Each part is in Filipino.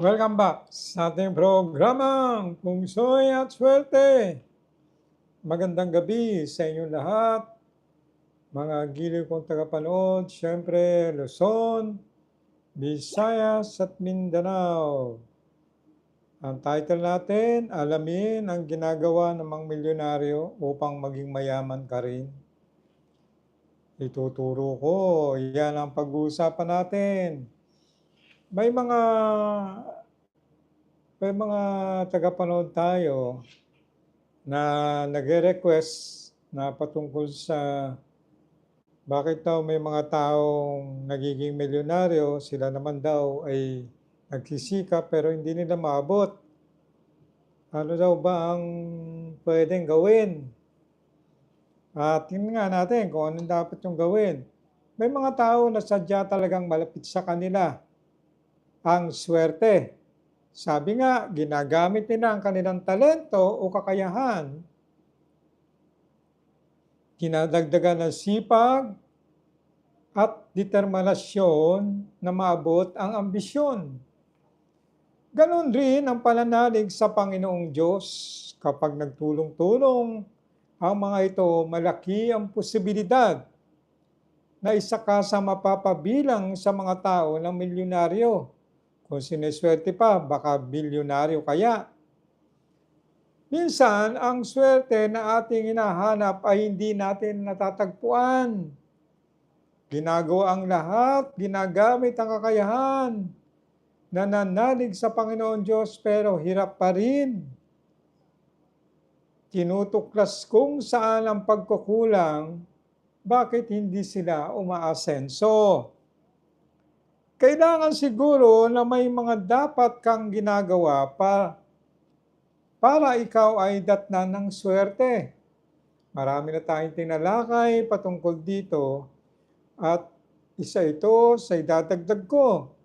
Welcome back sa ating programang Pungsoy at Swerte. Magandang gabi sa inyong lahat. Mga giliw kong tagapanood, syempre Luzon, Visayas at Mindanao. Ang title natin, alamin ang ginagawa ng mga milyonaryo upang maging mayaman ka rin. Ituturo ko, yan ang pag-uusapan natin. May mga may mga tagapanood tayo na nagre-request na patungkol sa bakit daw may mga taong nagiging milyonaryo, sila naman daw ay nagsisikap pero hindi nila maabot. Ano daw ba ang pwedeng gawin? At tingnan nga natin kung anong dapat yung gawin. May mga tao na sadya talagang malapit sa kanila ang swerte. Sabi nga, ginagamit nila ang kanilang talento o kakayahan. Kinadagdagan ng sipag at determinasyon na maabot ang ambisyon. Ganon rin ang pananalig sa Panginoong Diyos. Kapag nagtulong-tulong ang mga ito, malaki ang posibilidad na isa ka sa mapapabilang sa mga tao ng milyonaryo. Kung sineswerte pa, baka bilyonaryo kaya. Minsan, ang swerte na ating hinahanap ay hindi natin natatagpuan. Ginagawa ang lahat, ginagamit ang kakayahan, nananalig sa Panginoon Diyos pero hirap pa rin. Tinutuklas kung saan ang pagkukulang, bakit hindi sila umaasenso? Kailangan siguro na may mga dapat kang ginagawa pa, para ikaw ay datna ng swerte. Marami na tayong tinalakay patungkol dito at isa ito sa idadagdag ko.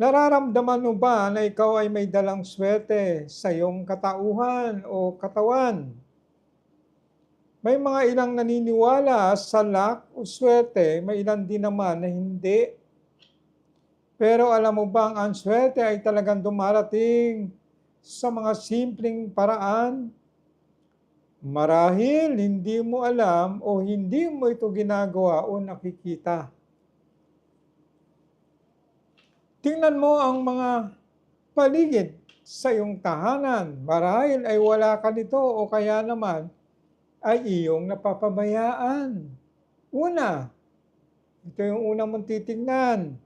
Nararamdaman mo ba na ikaw ay may dalang swerte sa iyong katauhan o katawan? May mga ilang naniniwala sa luck o swerte, may ilan din naman na hindi. Pero alam mo bang ang swerte ay talagang dumarating sa mga simpleng paraan? Marahil hindi mo alam o hindi mo ito ginagawa o nakikita. Tingnan mo ang mga paligid sa iyong tahanan. Marahil ay wala ka nito o kaya naman ay iyong napapabayaan. Una, ito yung unang mong titignan.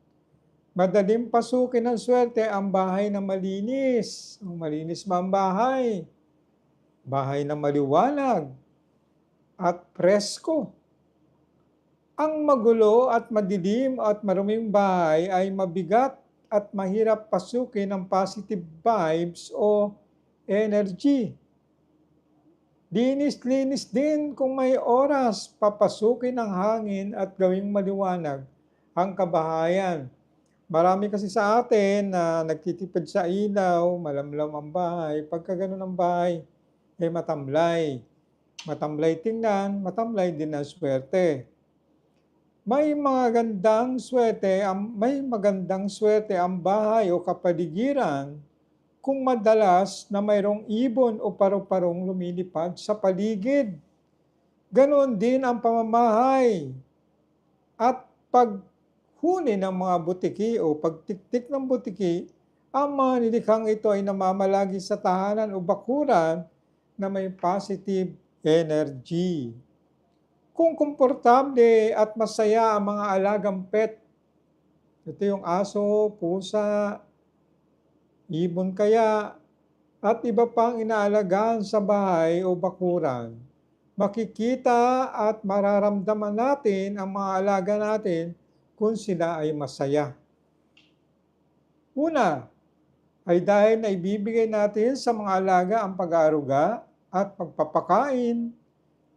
Madaling pasukin ng swerte ang bahay na malinis. Ang malinis ba ang bahay? Bahay na maliwanag at presko. Ang magulo at madilim at maruming bahay ay mabigat at mahirap pasukin ng positive vibes o energy. Linis-linis din kung may oras papasukin ng hangin at gawing maliwanag ang kabahayan. Marami kasi sa atin na nagtitipid sa ilaw, malamlam ang bahay. Pagka ganun ang bahay, ay matamlay. Matamlay tingnan, matamlay din ang swerte. May mga gandang swerte, may magandang swerte ang bahay o kapaligiran kung madalas na mayroong ibon o paru-parong lumilipad sa paligid. Ganon din ang pamamahay at paghuni ng mga butiki o pagtiktik ng butiki, ang mga nilikhang ito ay namamalagi sa tahanan o bakuran na may positive energy. Kung komportable at masaya ang mga alagang pet, ito yung aso, pusa, ibon kaya, at iba pang inaalagaan sa bahay o bakuran, makikita at mararamdaman natin ang mga alaga natin kung sila ay masaya. Una, ay dahil na ibibigay natin sa mga alaga ang pag-aaruga at pagpapakain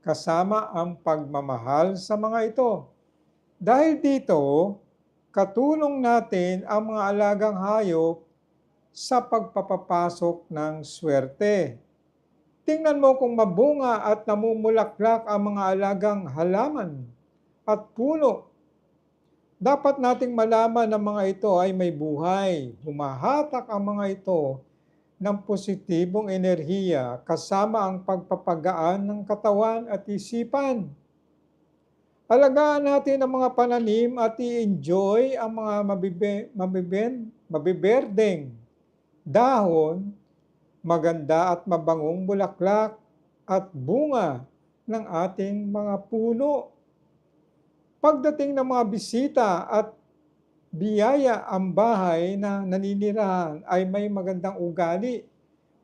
kasama ang pagmamahal sa mga ito. Dahil dito, katulong natin ang mga alagang hayop sa pagpapapasok ng swerte. Tingnan mo kung mabunga at namumulaklak ang mga alagang halaman at puno. Dapat nating malaman na mga ito ay may buhay. Humahatak ang mga ito ng positibong enerhiya kasama ang pagpapagaan ng katawan at isipan. Alagaan natin ang mga pananim at i-enjoy ang mga mabibe, mabiben, mabiberdeng dahon, maganda at mabangong bulaklak at bunga ng ating mga puno. Pagdating ng mga bisita at biyaya ang bahay na naninirahan ay may magandang ugali,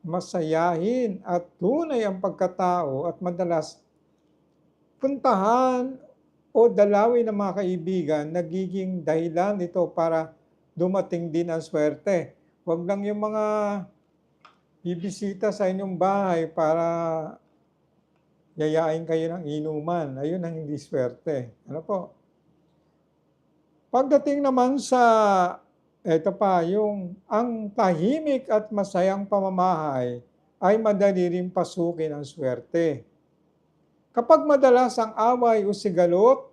masayahin at tunay ang pagkatao at madalas puntahan o dalawin ng mga kaibigan nagiging dahilan nito para dumating din ang swerte. Huwag lang yung mga bibisita sa inyong bahay para yayain kayo ng inuman. Ayun ang hindi swerte. Ano po? Pagdating naman sa, eto pa, yung ang tahimik at masayang pamamahay ay madali rin pasukin ang swerte. Kapag madalas ang away o sigalot,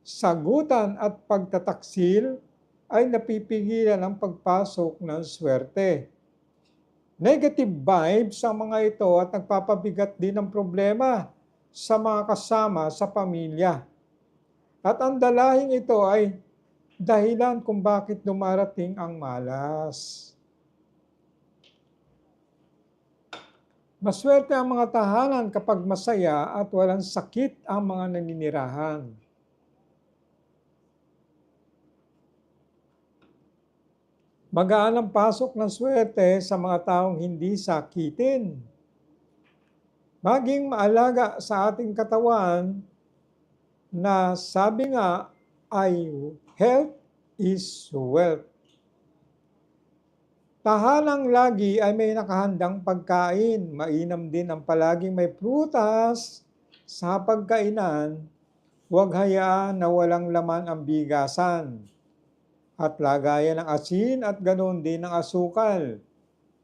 sagutan at pagtataksil ay napipigilan ang pagpasok ng swerte. Negative vibes ang mga ito at nagpapabigat din ng problema sa mga kasama sa pamilya. At ang dalahing ito ay dahilan kung bakit dumarating ang malas. Maswerte ang mga tahanan kapag masaya at walang sakit ang mga naninirahan. Magaan ang pasok ng swerte sa mga taong hindi sakitin. Maging maalaga sa ating katawan na sabi nga ay health is wealth. Tahanang lagi ay may nakahandang pagkain. Mainam din ang palaging may prutas sa pagkainan. Huwag hayaan na walang laman ang bigasan. At lagayan ng asin at ganoon din ng asukal.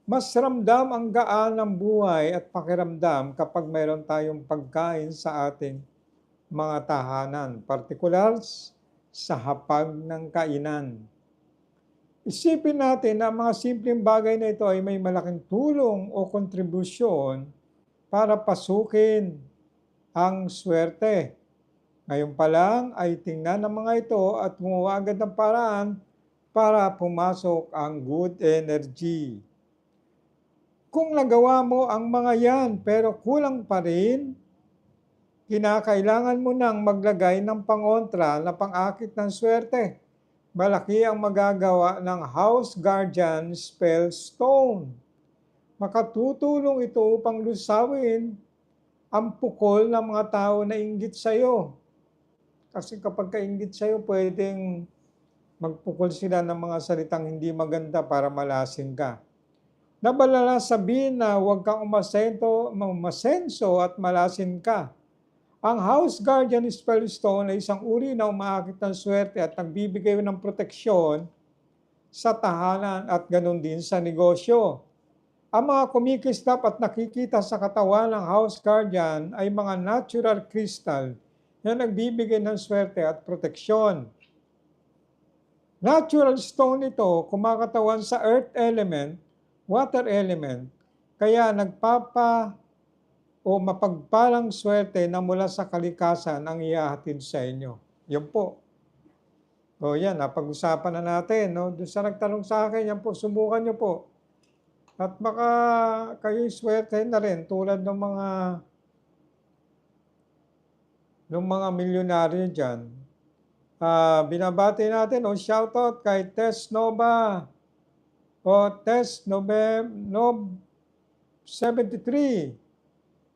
Mas ramdam ang gaan ng buhay at pakiramdam kapag mayroon tayong pagkain sa ating mga tahanan, partikular sa hapag ng kainan. Isipin natin na mga simpleng bagay na ito ay may malaking tulong o kontribusyon para pasukin ang swerte. Ngayon pa lang ay tingnan ng mga ito at gumawa agad ng paraan para pumasok ang good energy. Kung nagawa mo ang mga yan pero kulang pa rin, kinakailangan mo nang maglagay ng pangontra na pangakit ng swerte. Malaki ang magagawa ng House Guardian Spell Stone. Makatutulong ito upang lusawin ang pukol ng mga tao na inggit sa iyo. Kasi kapag kainggit sa iyo, pwedeng magpukol sila ng mga salitang hindi maganda para malasin ka. Nabalala sabihin na huwag kang umasento, umasenso at malasin ka. Ang House Guardian Spellstone ay isang uri na umaakit ng swerte at nagbibigay ng proteksyon sa tahanan at ganun din sa negosyo. Ang mga kumikislap at nakikita sa katawan ng House Guardian ay mga natural crystal na nagbibigay ng swerte at proteksyon. Natural stone ito kumakatawan sa earth element water element, kaya nagpapa o mapagpalang swerte na mula sa kalikasan ang iahatid sa inyo. Yan po. O yan, napag-usapan na natin. No? Doon sa nagtanong sa akin, yan po, subukan nyo po. At baka kayo swerte na rin tulad ng mga ng mga milyonaryo dyan. Uh, binabati natin, o oh, shoutout kay Tess Nova, o test November Nob 73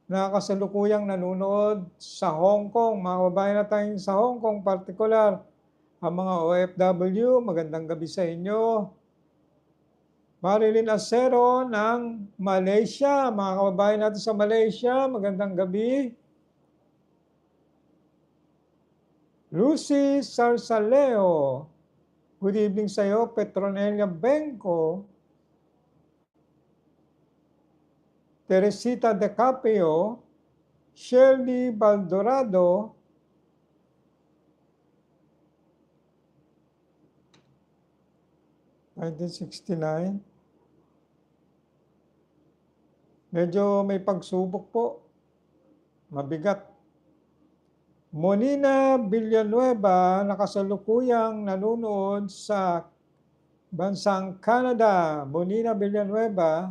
na kasalukuyang nanonood sa Hong Kong. Mga kababayan natin sa Hong Kong, particular, ang mga OFW, magandang gabi sa inyo. Marilyn Acero ng Malaysia, mga kababayan natin sa Malaysia, magandang gabi. Lucy Sarsaleo, Good evening sa iyo, Petronelia Benco, Teresita De Capio, Shirley Baldorado, 1969. Medyo may pagsubok po. Mabigat. Monina Villanueva nakasalukuyang nanonood sa bansang Canada. Monina Villanueva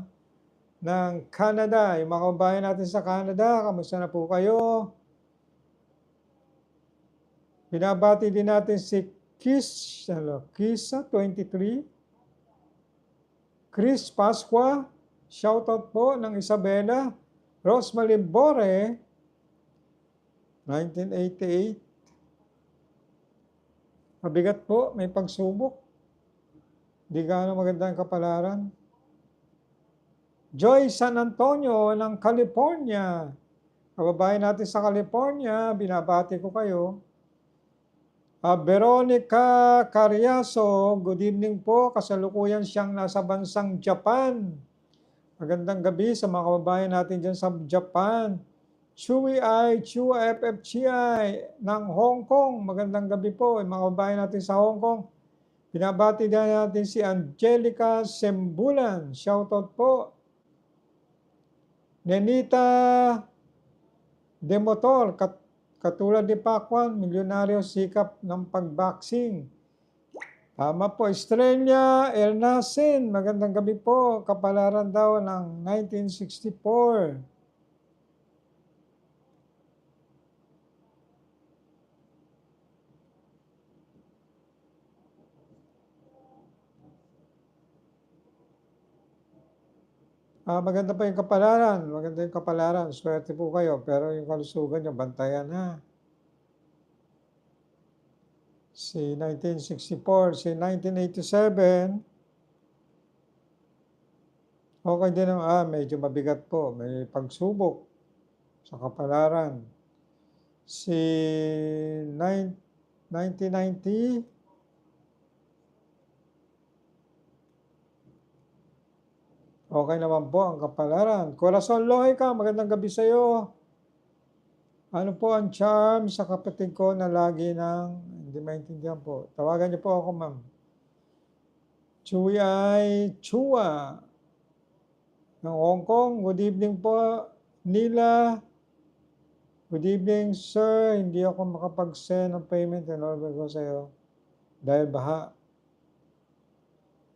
ng Canada. Yung mga kabayan natin sa Canada, kamusta na po kayo? Binabati din natin si Kiss, ano, Kisa 23. Chris Pasqua, shoutout po ng Isabela. Rosemary Bore, 1988. Mabigat po, may pagsubok. Di gaano maganda ang kapalaran. Joy San Antonio ng California. Kababayan natin sa California, binabati ko kayo. Uh, Veronica Cariaso, good evening po. Kasalukuyan siyang nasa bansang Japan. Magandang gabi sa mga kababayan natin dyan sa Japan. Chewy I, Chua FFGI ng Hong Kong. Magandang gabi po, mga kababayan natin sa Hong Kong. Binabati din natin si Angelica Sembulan. Shoutout po. Nenita Demotor, kat Katulad ni Pacwan, milyonaryo sikap ng pagboxing. Tama po, Estrella Elnasen, magandang gabi po, kapalaran daw ng 1964. Ah, maganda pa yung kapalaran. Maganda yung kapalaran. Swerte po kayo. Pero yung kalusugan nyo, bantayan ha. Si 1964, si 1987, okay din naman. Ah, medyo mabigat po. May pagsubok sa kapalaran. Si 9, 1990, Okay naman po ang kapalaran. Corazon Lohica, magandang gabi sa iyo. Ano po ang charm sa kapatid ko na lagi nang hindi maintindihan po. Tawagan niyo po ako, ma'am. Chuy ay Chua ng Hong Kong. Good evening po, Nila. Good evening, sir. Hindi ako makapag-send ng payment in order ko sa iyo dahil baha.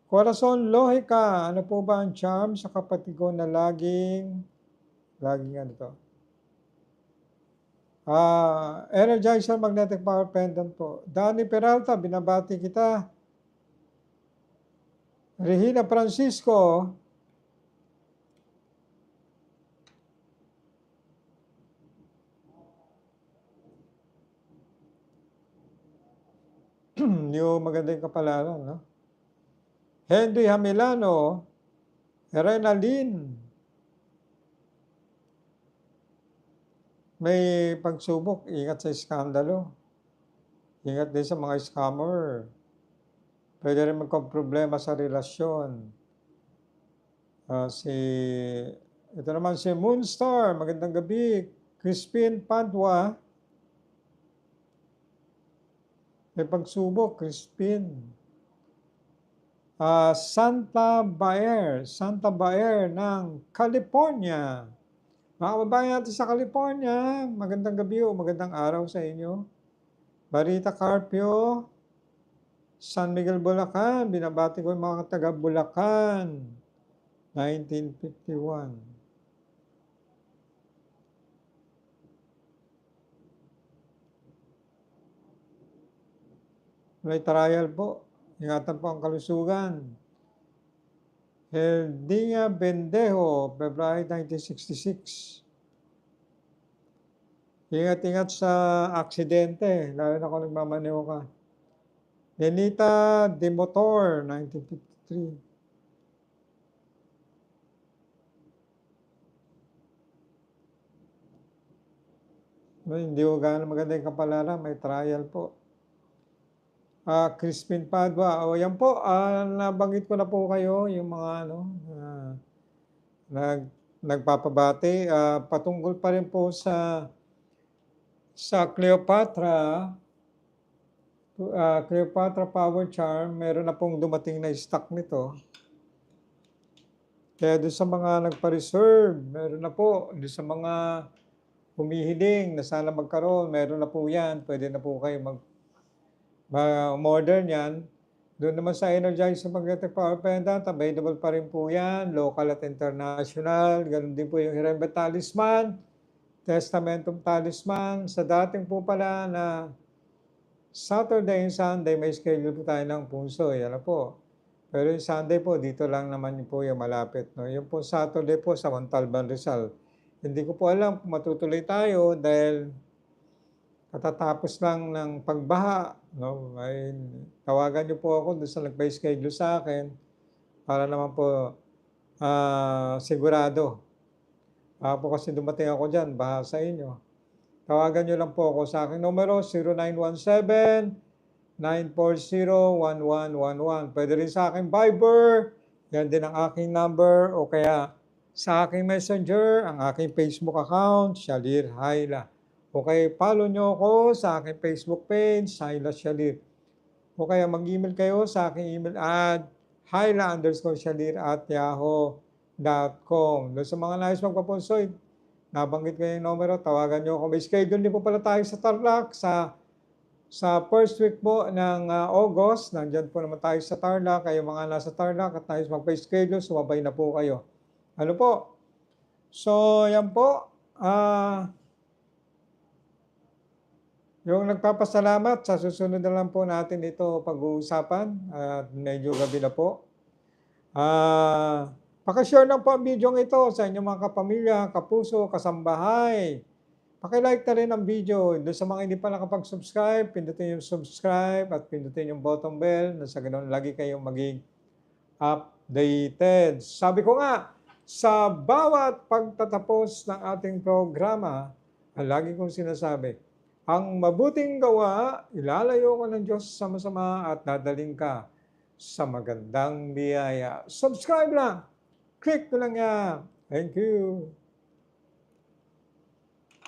Corazon Lohika, ano po ba ang charm sa kapatid ko na laging, laging ano to? Ah, Energizer Magnetic Power Pendant po. Danny Peralta, binabati kita. Regina Francisco, yung magandang kapalaran, no? Henry Hamilano, Renalyn. May pagsubok, ingat sa iskandalo. Ingat din sa mga scammer. Pwede rin magkaproblema sa relasyon. Uh, si, ito naman si Moonstar, magandang gabi. Crispin Padua. May pagsubok, Crispin uh, Santa Baer, Santa Baer ng California. Mga kababayan natin sa California, magandang gabi o magandang araw sa inyo. Barita Carpio, San Miguel, Bulacan. Binabati ko yung mga taga Bulacan. 1951. May trial po. Ingatan po ang kalusugan. Heldinga Bendejo, February 1966. Ingat-ingat sa aksidente, lalo na kung nagmamaneho ka. Denita Demotor, 1953. Hindi ko gano'n maganda yung kapalaran, may trial po uh, Crispin Padua. O yan po, uh, nabanggit ko na po kayo yung mga ano, uh, nag, nagpapabati. Uh, patungkol pa rin po sa sa Cleopatra, ah, Cleopatra Power Charm, meron na pong dumating na stock nito. Kaya doon sa mga nagpa-reserve, meron na po. Doon sa mga humihiling na sana magkaroon, meron na po yan. Pwede na po kayo mag ma-order niyan. Doon naman sa Energizer Magnetic Power Pendant, available pa rin po yan, local at international. Ganun din po yung Hirembe Talisman, Testamentum Talisman. Sa dating po pala na Saturday and Sunday, may schedule po tayo ng punso. Yan na po. Pero yung Sunday po, dito lang naman po yung malapit. No? Yung po Saturday po sa Montalban Rizal. Hindi ko po alam kung matutuloy tayo dahil katatapos lang ng pagbaha. No? Ay, tawagan niyo po ako doon sa nagpa-schedule sa akin para naman po ah, sigurado. Baka po kasi dumating ako dyan, baha sa inyo. Tawagan niyo lang po ako sa aking numero 0917 940-1111. Pwede rin sa aking Viber. Yan din ang aking number. O kaya sa aking messenger, ang aking Facebook account, Shalir Haila. O kaya follow nyo ako sa aking Facebook page, Haila Shalir. O kaya mag-email kayo sa aking email at haila underscore shalir at yahoo.com. Doon sa mga nais magpapunsoy, nabanggit ko yung numero, tawagan nyo ako. May schedule din po pala tayo sa Tarlac sa sa first week po ng ah, August, nandyan po naman tayo sa Tarlac, kayo mga nasa Tarlac at nais magpa-schedule, sumabay na po kayo. Ano po? So, yan po. Ah, yung nagpapasalamat, sa susunod na lang po natin ito pag-uusapan at medyo gabi na po. Ah, pakishare lang po ang video ito sa inyong mga kapamilya, kapuso, kasambahay. Pakilike na rin ang video. Doon sa mga hindi pa nakapag-subscribe, pindutin yung subscribe at pindutin yung button bell na sa ganun lagi kayong maging updated. Sabi ko nga, sa bawat pagtatapos ng ating programa, ang lagi kong sinasabi, ang mabuting gawa, ilalayo ka ng Diyos sa masama at dadaling ka sa magandang biyaya. Subscribe lang! Click ko lang yan. Thank you.